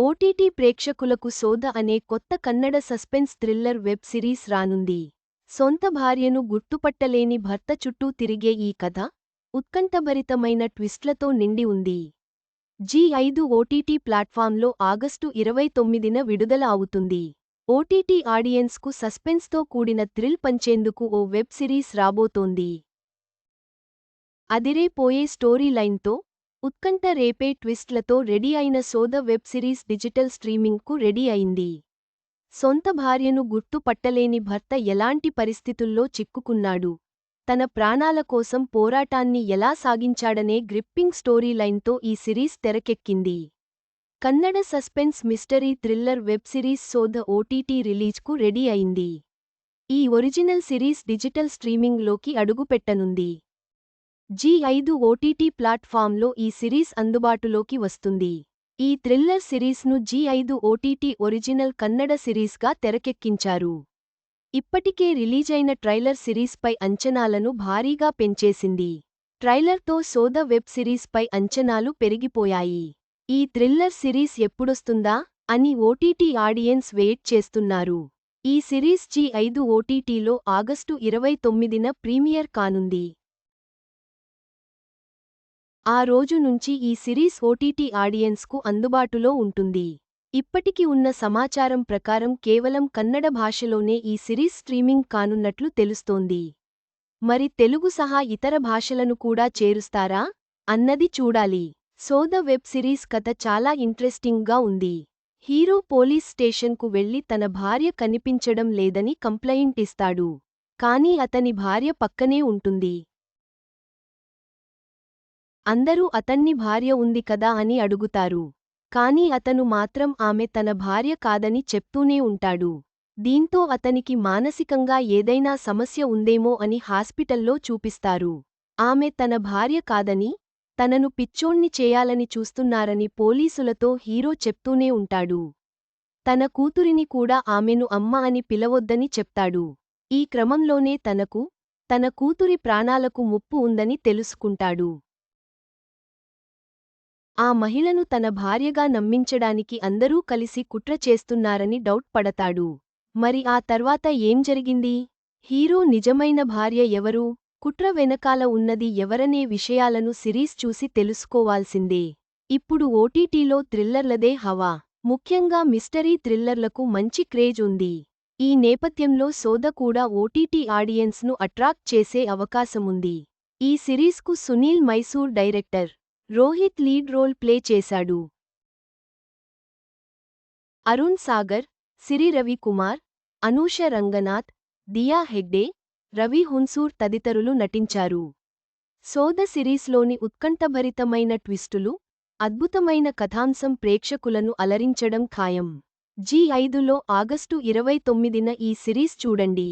OTT ప్రేక్షకులకు సోద అనే కొత్త Kannada suspense thriller web series రానుంది. సొంత భార్యను గుర్తుపట్టలేని భర్త చుట్టూ తిరిగే ఈ కథ ఉత్కంఠభరితమైన ట్విస్ట్లతో నిండి ఉంది. జీ ఐదు ఓటీటీ ప్లాట్ఫామ్లో ఆగస్టు ఇరవై తొమ్మిదిన విడుదల అవుతుంది. ఓటీటీ ఆడియన్స్కు సస్పెన్స్తో కూడిన థ్రిల్ పంచేందుకు ఓ వెబ్ సిరీస్ రాబోతోంది. అదిరేపోయే స్టోరీ లైన్తో ఉత్కంఠ రేపే ట్విస్ట్లతో రెడీ అయిన సోద వెబ్ సిరీస్ డిజిటల్ స్ట్రీమింగ్కు రెడీ అయింది. సొంత భార్యను గుర్తు పట్టలేని భర్త ఎలాంటి పరిస్థితుల్లో చిక్కుకున్నాడు? తన ప్రాణాల కోసం పోరాటాన్ని ఎలా సాగించాడనే గ్రిప్పింగ్ స్టోరీ లైన్తో ఈ series తెరకెక్కింది. Kannada suspense mystery thriller web series Sodha OTT రిలీజ్కు ready అయింది. ఈ ఒరిజినల్ సిరీస్ డిజిటల్ స్ట్రీమింగ్లోకి అడుగుపెట్టనుంది. జీ ఐదు ఓటీటీ ప్లాట్ఫామ్లో ఈ సిరీస్ అందుబాటులోకి వస్తుంది. ఈ థ్రిల్లర్ సిరీస్ను జీ ఐదు ఓటీటీ ఒరిజినల్ కన్నడ సిరీస్గా తెరకెక్కించారు. ఇప్పటికే రిలీజైన ట్రైలర్ సిరీస్పై అంచనాలను భారీగా పెంచేసింది. ట్రైలర్తో సోద వెబ్ సిరీస్పై అంచనాలు పెరిగిపోయాయి. ఈ థ్రిల్లర్ సిరీస్ ఎప్పుడొస్తుందా అని ఓటీటీ ఆడియన్స్ వెయిట్ చేస్తున్నారు. ఈ సిరీస్ జీ ఐదు ఓటీటీలో ఆగస్టు ఇరవై తొమ్మిదిన ప్రీమియర్ కానుంది. ఆ రోజు నుంచి ఈ సిరీస్ ఓటీటీ ఆడియన్స్కు అందుబాటులో ఉంటుంది. ఇప్పటికి ఉన్న సమాచారం ప్రకారం కేవలం కన్నడ భాషలోనే ఈ సిరీస్ స్ట్రీమింగ్ కానున్నట్లు తెలుస్తోంది. మరి తెలుగు సహా ఇతర భాషలను కూడా చేరుస్తారా? అన్నది చూడాలి. సోద వెబ్ సిరీస్ కథ చాలా ఇంట్రెస్టింగ్గా ఉంది. హీరో పోలీస్ స్టేషన్కు వెళ్ళి తన భార్య కనిపించడం లేదని కంప్లైంట్ ఇస్తాడు. కానీ అతని భార్య పక్కనే ఉంటుంది. అందరూ అతన్ని భార్య ఉంది కదా అని అడుగుతారు. కాని అతను మాత్రం ఆమె తన భార్య కాదని చెప్తూనే ఉంటాడు. దీంతో అతనికి మానసికంగా ఏదైనా సమస్య ఉందేమో అని హాస్పిటల్లో చూపిస్తారు. ఆమె తన భార్య కాదని తనను పిచ్చోణ్ణి చేయాలని చూస్తున్నారని పోలీసులతో హీరో చెప్తూనే ఉంటాడు. తన కూతురిని కూడా ఆమెను అమ్మ అని పిలవొద్దని చెప్తాడు. ఈ క్రమంలోనే తనకు తన కూతురి ప్రాణాలకు ముప్పు ఉందని తెలుసుకుంటాడు. ఆ మహిళను తన భార్యగా నమ్మించడానికి అందరూ కలిసి కుట్ర చేస్తున్నారని డౌట్ పడతాడు. మరి ఆ తర్వాత ఏం జరిగింది? హీరో నిజమైన భార్య ఎవరు? కుట్ర వెనకాల ఉన్నది ఎవరనే విషయాలను సిరీస్ చూసి తెలుసుకోవాల్సిందే. ఇప్పుడు ఓటీటీలో థ్రిల్లర్లదే హవా. ముఖ్యంగా మిస్టరీ థ్రిల్లర్లకు మంచి క్రేజ్ ఉంది. ఈ నేపథ్యంలో సోద కూడా ఓటీటీ ఆడియన్స్ను అట్రాక్ట్ చేసే అవకాశముంది. ఈ సిరీస్కు Sunil Mysore director. Rohit lead role play చేశాడు. అరుణ్ సాగర్ సిరి రవికుమార్ అనూష రంగనాథ్ దియా హెగ్డే రవి హున్సూర్ తదితరులు నటించారు. సోద సిరీస్లోని ఉత్కంఠభరితమైన ట్విస్టులు అద్భుతమైన కథాంశం ప్రేక్షకులను అలరించడం ఖాయం. జీ ఐదులో ఆగస్టు ఇరవై తొమ్మిదిన ఈ సిరీస్ చూడండి.